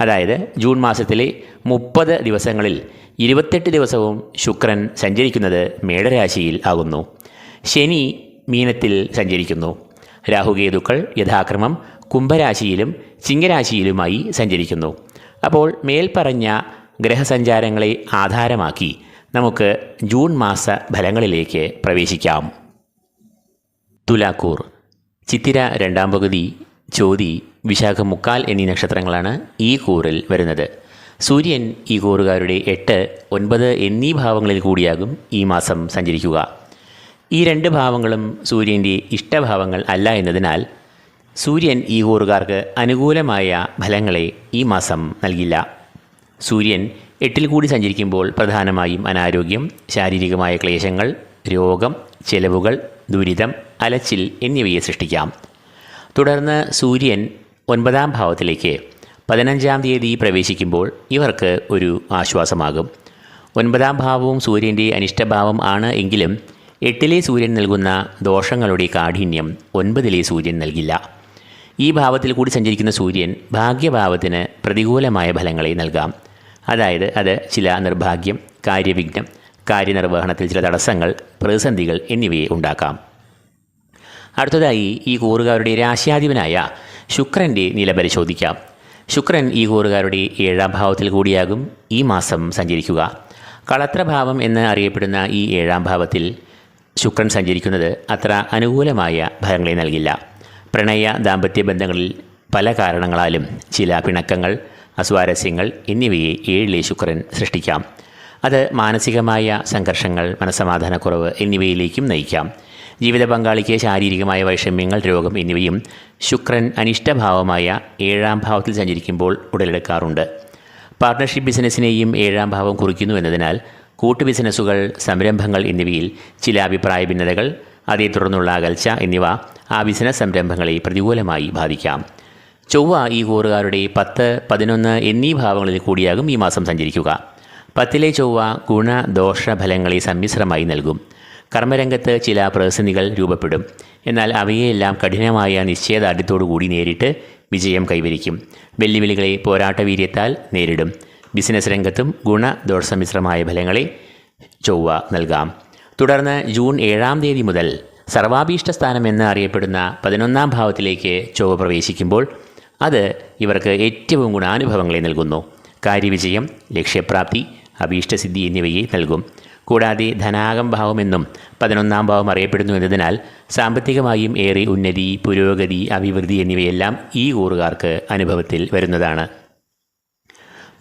അതായത് ജൂൺ മാസത്തിലെ മുപ്പത് ദിവസങ്ങളിൽ ഇരുപത്തെട്ട് ദിവസവും ശുക്രൻ സഞ്ചരിക്കുന്നത് മേടരാശിയിൽ ആകുന്നു. ശനി മീനത്തിൽ സഞ്ചരിക്കുന്നു. രാഹുകേതുക്കൾ യഥാക്രമം കുംഭരാശിയിലും ചിങ്ങരാശിയിലുമായി സഞ്ചരിക്കുന്നു. അപ്പോൾ മേൽപ്പറഞ്ഞ ഗ്രഹസഞ്ചാരങ്ങളെ ആധാരമാക്കി നമുക്ക് ജൂൺ മാസ ഫലങ്ങളിലേക്ക് പ്രവേശിക്കാം. തുലാക്കൂർ ചിത്തിര രണ്ടാം പകുതി ചോതി വിശാഖ മുക്കാൽ എന്നീ നക്ഷത്രങ്ങളാണ് ഈ കൂറിൽ വരുന്നത്. സൂര്യൻ ഈ കൂറുകാരുടെ എട്ട് ഒൻപത് എന്നീ ഭാവങ്ങളിൽ കൂടിയാകും ഈ മാസം സഞ്ചരിക്കുക. ഈ രണ്ട് ഭാവങ്ങളും സൂര്യന്റെ ഇഷ്ടഭാവങ്ങൾ അല്ല എന്നതിനാൽ സൂര്യൻ ഈ കൂറുകാർക്ക് അനുകൂലമായ ഫലങ്ങളെ ഈ മാസം നൽകില്ല. സൂര്യൻ എട്ടിൽ കൂടി സഞ്ചരിക്കുമ്പോൾ പ്രധാനമായും അനാരോഗ്യം ശാരീരികമായ ക്ലേശങ്ങൾ രോഗം ചെലവുകൾ ദുരിതം അലച്ചിൽ എന്നിവയെ സൃഷ്ടിക്കാം. തുടർന്ന് സൂര്യൻ ഒൻപതാം ഭാവത്തിലേക്ക് പതിനഞ്ചാം തീയതി പ്രവേശിക്കുമ്പോൾ ഇവർക്ക് ഒരു ആശ്വാസമാകും. ഒൻപതാം ഭാവവും സൂര്യന്റെ അനിഷ്ടഭാവം ആണ് എങ്കിലും എട്ടിലെ സൂര്യൻ നൽകുന്ന ദോഷങ്ങളുടെ കാഠിന്യം ഒൻപതിലെ സൂര്യൻ നൽകില്ല. ഈ ഭാവത്തിൽ കൂടി സഞ്ചരിക്കുന്ന സൂര്യൻ ഭാഗ്യഭാവത്തിന് പ്രതികൂലമായ ഫലങ്ങളെ നൽകാം. അതായത് അത് ചില നിർഭാഗ്യം കാര്യവിഘ്നം കാര്യനിർവഹണത്തിൽ ചില തടസ്സങ്ങൾ പ്രതിസന്ധികൾ എന്നിവയെ ഉണ്ടാക്കാം. അടുത്തതായി ഈ കൂറുകാരുടെ രാശിയാധിപനായ ശുക്രന്റെ നില പരിശോധിക്കാം. ശുക്രൻ ഈ കൂറുകാരുടെ ഏഴാം ഭാവത്തിൽ കൂടിയാകും. ഈ മാസം സഞ്ചരിക്കുക. കളത്രഭാവം എന്ന് അറിയപ്പെടുന്ന ഈ ഏഴാം ഭാവത്തിൽ ശുക്രൻ സഞ്ചരിക്കുന്നത് അത്ര അനുകൂലമായ ഫലങ്ങളെ നൽകില്ല. പ്രണയ ദാമ്പത്യ ബന്ധങ്ങളിൽ പല കാരണങ്ങളാലും ചില പിണക്കങ്ങൾ അസ്വാരസ്യങ്ങൾ എന്നിവയെ ഏഴിലെ ശുക്രൻ സൃഷ്ടിക്കാം. അത് മാനസികമായ സംഘർഷങ്ങൾ മനസ്സമാധാനക്കുറവ് എന്നിവയിലേക്കും നയിക്കാം. ജീവിത പങ്കാളിക്ക് ശാരീരികമായ വൈഷമ്യങ്ങൾ രോഗം എന്നിവയും ശുക്രൻ അനിഷ്ടഭാവമായ ഏഴാം ഭാവത്തിൽ സഞ്ചരിക്കുമ്പോൾ ഉടലെടുക്കാറുണ്ട്. പാർട്ട്ണർഷിപ്പ് ബിസിനസ്സിനെയും ഏഴാം ഭാവം കുറിക്കുന്നു എന്നതിനാൽ കൂട്ടു ബിസിനസ്സുകൾ സംരംഭങ്ങൾ എന്നിവയിൽ ചില അഭിപ്രായ ഭിന്നതകൾ അതേ തുടർന്നുള്ള അകൽച്ച എന്നിവ ആ ബിസിനസ് സംരംഭങ്ങളെ പ്രതികൂലമായി ബാധിക്കാം. ചൊവ്വ ഈ കൂറുകാരുടെ പത്ത് പതിനൊന്ന് എന്നീ ഭാവങ്ങളിൽ കൂടിയാകും ഈ മാസം സഞ്ചരിക്കുക. പത്തിലെ ചൊവ്വ ഗുണ ദോഷ ഫലങ്ങളെ സമ്മിശ്രമായി നൽകും. കർമ്മരംഗത്ത് ചില പ്രതിസന്ധികൾ രൂപപ്പെടും. എന്നാൽ അവയെല്ലാം കഠിനമായ നിശ്ചയദാർഢ്യത്തോടുകൂടി നേരിട്ട് വിജയം കൈവരിക്കും. വെല്ലുവിളികളെ പോരാട്ടവീര്യത്താൽ നേരിടും. ബിസിനസ് രംഗത്തും ഗുണദോഷമിശ്രമായ ഫലങ്ങളെ ചൊവ്വ നൽകാം. തുടർന്ന് ജൂൺ ഏഴാം തീയതി മുതൽ സർവാഭീഷ്ട സ്ഥാനം എന്ന് അറിയപ്പെടുന്ന പതിനൊന്നാം ഭാവത്തിലേക്ക് ചൊവ്വ പ്രവേശിക്കുമ്പോൾ അത് ഇവർക്ക് ഏറ്റവും ഗുണാനുഭവങ്ങളെ നൽകുന്നു. കാര്യവിജയം ലക്ഷ്യപ്രാപ്തി അഭീഷ്ടസിദ്ധി എന്നിവയെ നൽകും. കൂടാതെ ധനാകം ഭാവമെന്നും പതിനൊന്നാം ഭാവം അറിയപ്പെടുന്നു എന്നതിനാൽ സാമ്പത്തികമായും ഏറെ ഉന്നതി പുരോഗതി അഭിവൃദ്ധി എന്നിവയെല്ലാം ഈ കൂറുകാർക്ക് അനുഭവത്തിൽ വരുന്നതാണ്.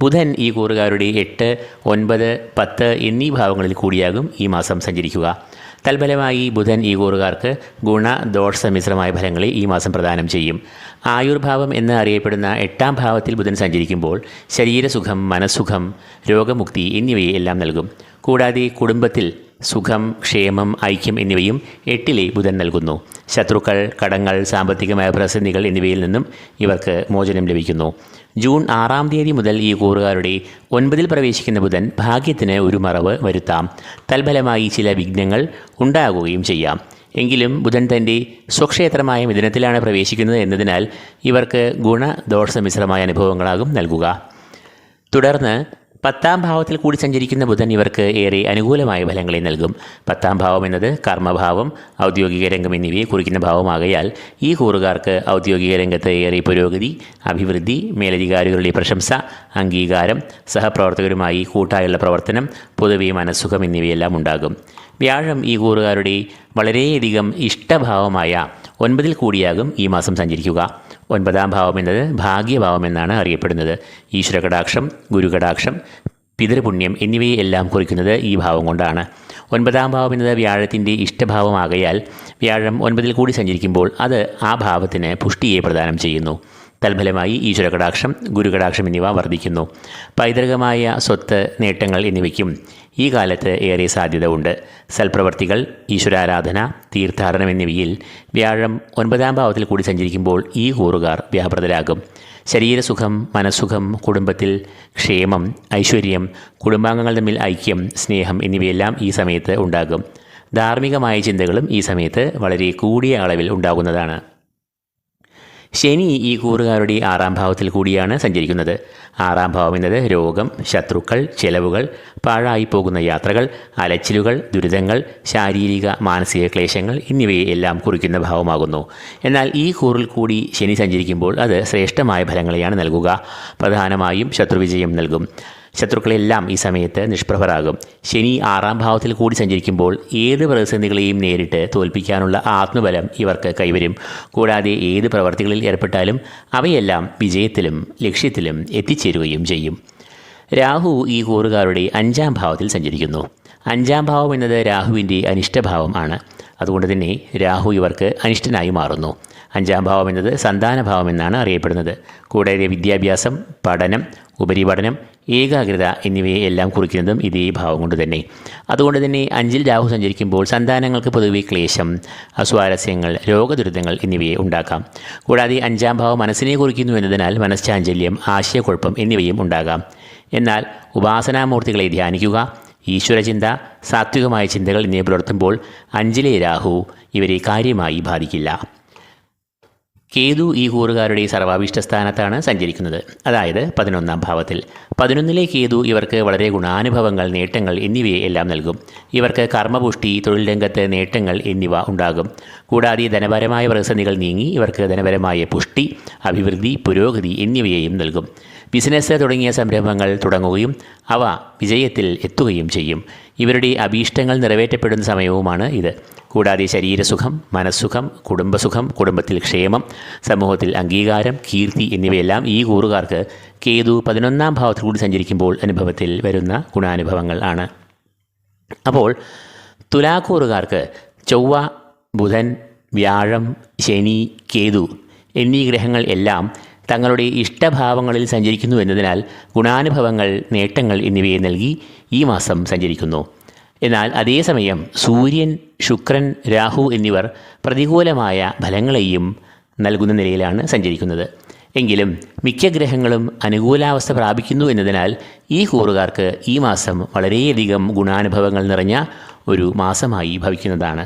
ബുധൻ ഈ കൂറുകാരുടെ എട്ട് ഒൻപത് പത്ത് എന്നീ ഭാവങ്ങളിൽ കൂടിയാകും ഈ മാസം സഞ്ചരിക്കുക. തൽഫലമായി ബുധൻ ഈ കൂറുകാർക്ക് ഗുണ ദോഷ സമ്മിശ്രമായ ഫലങ്ങളെ ഈ മാസം പ്രദാനം ചെയ്യും. ആയുർഭാവം എന്ന് അറിയപ്പെടുന്ന എട്ടാം ഭാവത്തിൽ ബുധൻ സഞ്ചരിക്കുമ്പോൾ ശരീരസുഖം മനസ്സുഖം രോഗമുക്തി എന്നിവയെ എല്ലാം നൽകും. കൂടാതെ കുടുംബത്തിൽ സുഖം ക്ഷേമം ഐക്യം എന്നിവയും എട്ടിലെ ബുധൻ നൽകുന്നു. ശത്രുക്കൾ കടങ്ങൾ സാമ്പത്തികമായ പ്രതിസന്ധികൾ എന്നിവയിൽ നിന്നും ഇവർക്ക് മോചനം ലഭിക്കുന്നു. ജൂൺ ആറാം തീയതി മുതൽ ഈ കൂറുകാരുടെ ഒൻപതിൽ പ്രവേശിക്കുന്ന ബുധൻ ഭാഗ്യത്തിന് ഒരു മറവ് വരുത്താം. തൽഫലമായി ചില വിഘ്നങ്ങൾ ഉണ്ടാകുകയും ചെയ്യാം. എങ്കിലും ബുധൻ തന്റെ സ്വക്ഷേത്രമായ മിഥുനത്തിലാണ് പ്രവേശിക്കുന്നത് എന്നതിനാൽ ഇവർക്ക് ഗുണദോഷമിശ്രമായ അനുഭവങ്ങളാകും നൽകുക. തുടർന്ന് പത്താം ഭാവത്തിൽ കൂടി സഞ്ചരിക്കുന്ന ബുധൻ ഇവർക്ക് ഏറെ അനുകൂലമായ ഫലങ്ങളെ നൽകും. പത്താം ഭാവം എന്നത് കർമ്മഭാവം ഔദ്യോഗിക രംഗം എന്നിവയെ കുറിക്കുന്ന ഭാവമാകയാൽ ഈ കൂറുകാർക്ക് ഔദ്യോഗിക രംഗത്ത് ഏറെ പുരോഗതി അഭിവൃദ്ധി മേലധികാരികളുടെ പ്രശംസ അംഗീകാരം സഹപ്രവർത്തകരുമായി കൂട്ടായുള്ള പ്രവർത്തനം പൊതുവെ മനസ്സുഖം എന്നിവയെല്ലാം ഉണ്ടാകും. വ്യാഴം ഈ കൂറുകാരുടെ വളരെയധികം ഇഷ്ടഭാവമായ ഒൻപതിൽ കൂടിയാകും ഈ മാസം സഞ്ചരിക്കുക. ഒൻപതാം ഭാവം എന്നത് ഭാഗ്യഭാവം എന്നാണ് അറിയപ്പെടുന്നത്. ഈശ്വരകടാക്ഷം ഗുരുകടാക്ഷം പിതൃപുണ്യം എന്നിവയെ എല്ലാം കുറിക്കുന്നത് ഈ ഭാവം കൊണ്ടാണ്. ഒൻപതാം ഭാവം എന്നത് വ്യാഴത്തിന്റെ ഇഷ്ടഭാവമാകയാൽ വ്യാഴം ഒൻപതിൽ കൂടി സഞ്ചരിക്കുമ്പോൾ അത് ആ ഭാവത്തിന് പുഷ്ടിയെ പ്രദാനം ചെയ്യുന്നു. തൽഫലമായി ഈശ്വരകടാക്ഷം ഗുരുകടാക്ഷം എന്നിവ വർദ്ധിക്കുന്നു. പൈതൃകമായ സ്വത്ത് നേട്ടങ്ങൾ എന്നിവയ്ക്കും ഈ കാലത്ത് ഏറെ സാധ്യത ഉണ്ട് സൽപ്രവർത്തികൾ ഈശ്വരാരാധന തീർത്ഥാടനം എന്നിവയിൽ വ്യാഴം ഒൻപതാം ഭാവത്തിൽ കൂടി സഞ്ചരിക്കുമ്പോൾ ഈ കൂറുകാർ വ്യാപൃതരാകും. ശരീരസുഖം മനസ്സുഖം കുടുംബത്തിൽ ക്ഷേമം ഐശ്വര്യം കുടുംബാംഗങ്ങൾ തമ്മിൽ ഐക്യം സ്നേഹം എന്നിവയെല്ലാം ഈ സമയത്ത് ഉണ്ടാകും. ധാർമ്മികമായ ചിന്തകളും ഈ സമയത്ത് വളരെ കൂടിയ അളവിൽ ഉണ്ടാകുന്നതാണ്. ശനി ഈ കൂറുകാരുടെ ആറാം ഭാവത്തിൽ കൂടിയാണ് സഞ്ചരിക്കുന്നത്. ആറാം ഭാവം എന്നത് രോഗം ശത്രുക്കൾ ചെലവുകൾ പാഴായി പോകുന്ന യാത്രകൾ അലച്ചിലുകൾ ദുരിതങ്ങൾ ശാരീരിക മാനസിക ക്ലേശങ്ങൾ എന്നിവയെ എല്ലാം കുറിക്കുന്ന ഭാവമാകുന്നു. എന്നാൽ ഈ കൂറിൽ കൂടി ശനി സഞ്ചരിക്കുമ്പോൾ അത് ശ്രേഷ്ഠമായ ഫലങ്ങളെയാണ് നൽകുക. പ്രധാനമായും ശത്രുവിജയം നൽകും. ശത്രുക്കളെല്ലാം ഈ സമയത്ത് നിഷ്പ്രഭരാകും. ശനി ആറാം ഭാവത്തിൽ കൂടി സഞ്ചരിക്കുമ്പോൾ ഏത് പ്രതിസന്ധികളെയും നേരിട്ട് തോൽപ്പിക്കാനുള്ള ആത്മബലം ഇവർക്ക് കൈവരും. കൂടാതെ ഏത് പ്രവർത്തികളിൽ ഏർപ്പെട്ടാലും അവയെല്ലാം വിജയത്തിലും ലക്ഷ്യത്തിലും എത്തിച്ചേരുകയും ചെയ്യും. രാഹു ഈ കൂറുകാരുടെ അഞ്ചാം ഭാവത്തിൽ സഞ്ചരിക്കുന്നു. അഞ്ചാം ഭാവം എന്നത് രാഹുവിന്റെ അനിഷ്ടഭാവം ആണ്. അതുകൊണ്ട് തന്നെ രാഹു ഇവർക്ക് അനിഷ്ടനായി മാറുന്നു. അഞ്ചാം ഭാവം എന്നത് സന്താനഭാവം എന്നാണ് അറിയപ്പെടുന്നത്. കൂടാതെ വിദ്യാഭ്യാസം പഠനം ഉപരിപഠനം ഏകാഗ്രത എന്നിവയെ എല്ലാം കുറിക്കുന്നതും ഇതേ ഭാവം കൊണ്ട് തന്നെ. അതുകൊണ്ട് തന്നെ അഞ്ചിൽ രാഹു സഞ്ചരിക്കുമ്പോൾ സന്താനങ്ങൾക്ക് പൊതുവെ ക്ലേശം അസ്വാരസ്യങ്ങൾ രോഗദുരിതങ്ങൾ എന്നിവയെ ഉണ്ടാക്കാം. കൂടാതെ അഞ്ചാം ഭാവം മനസ്സിനെ കുറിക്കുന്നു എന്നതിനാൽ മനഃശാഞ്ചല്യം ആശയക്കുഴപ്പം എന്നിവയും ഉണ്ടാകാം. എന്നാൽ ഉപാസനാമൂർത്തികളെ ധ്യാനിക്കുക ഈശ്വരചിന്ത സാത്വികമായ ചിന്തകൾ എന്നിവ പുലർത്തുമ്പോൾ അഞ്ചിലെ രാഹു ഇവരെ കാര്യമായി ബാധിക്കില്ല. കേതു ഈ കൂറുകാരുടെ സർവാഭിഷ്ട സ്ഥാനത്താണ് സഞ്ചരിക്കുന്നത്. അതായത് പതിനൊന്നാം ഭാവത്തിൽ. പതിനൊന്നിലെ കേതു ഇവർക്ക് വളരെ ഗുണാനുഭവങ്ങൾ നേട്ടങ്ങൾ എന്നിവയെ എല്ലാം നൽകും. ഇവർക്ക് കർമ്മപുഷ്ടി തൊഴിൽ രംഗത്ത് നേട്ടങ്ങൾ എന്നിവ ഉണ്ടാകും. കൂടാതെ ധനപരമായ പ്രതിസന്ധികൾ നീങ്ങി ഇവർക്ക് ധനപരമായ പുഷ്ടി അഭിവൃദ്ധി പുരോഗതി എന്നിവയെയും നൽകും. ബിസിനസ് തുടങ്ങിയ സംരംഭങ്ങൾ തുടങ്ങുകയും അവ വിജയത്തിൽ എത്തുകയും ചെയ്യും. ഇവരുടെ അഭീഷ്ടങ്ങൾ നിറവേറ്റപ്പെടുന്ന സമയവുമാണ് ഇത്. കൂടാതെ ശരീരസുഖം മനസ്സുഖം കുടുംബസുഖം കുടുംബത്തിൽ ക്ഷേമം സമൂഹത്തിൽ അംഗീകാരം കീർത്തി എന്നിവയെല്ലാം ഈ കൂറുകാർക്ക് കേതു പതിനൊന്നാം ഭാവത്തിൽ കൂടി സഞ്ചരിക്കുമ്പോൾ അനുഭവത്തിൽ വരുന്ന ഗുണാനുഭവങ്ങൾ ആണ്. അപ്പോൾ തുലാക്കൂറുകാർക്ക് ചൊവ്വ ബുധൻ വ്യാഴം ശനി കേതു എന്നീ ഗ്രഹങ്ങൾ എല്ലാം തങ്ങളുടെ ഇഷ്ടഭാവങ്ങളിൽ സഞ്ചരിക്കുന്നു എന്നതിനാൽ ഗുണാനുഭവങ്ങൾ നേട്ടങ്ങൾ എന്നിവയെ നൽകി ഈ മാസം സഞ്ചരിക്കുന്നു. എന്നാൽ അതേസമയം സൂര്യൻ ശുക്രൻ രാഹു എന്നിവർ പ്രതികൂലമായ ഫലങ്ങളെയും നൽകുന്ന നിലയിലാണ് സഞ്ചരിക്കുന്നത്. എങ്കിലും മിക്ക ഗ്രഹങ്ങളും അനുകൂലാവസ്ഥ പ്രാപിക്കുന്നു എന്നതിനാൽ ഈ കൂറുകാർക്ക് ഈ മാസം വളരെയധികം ഗുണാനുഭവങ്ങൾ നിറഞ്ഞ ഒരു മാസമായി ഭവിക്കുന്നതാണ്.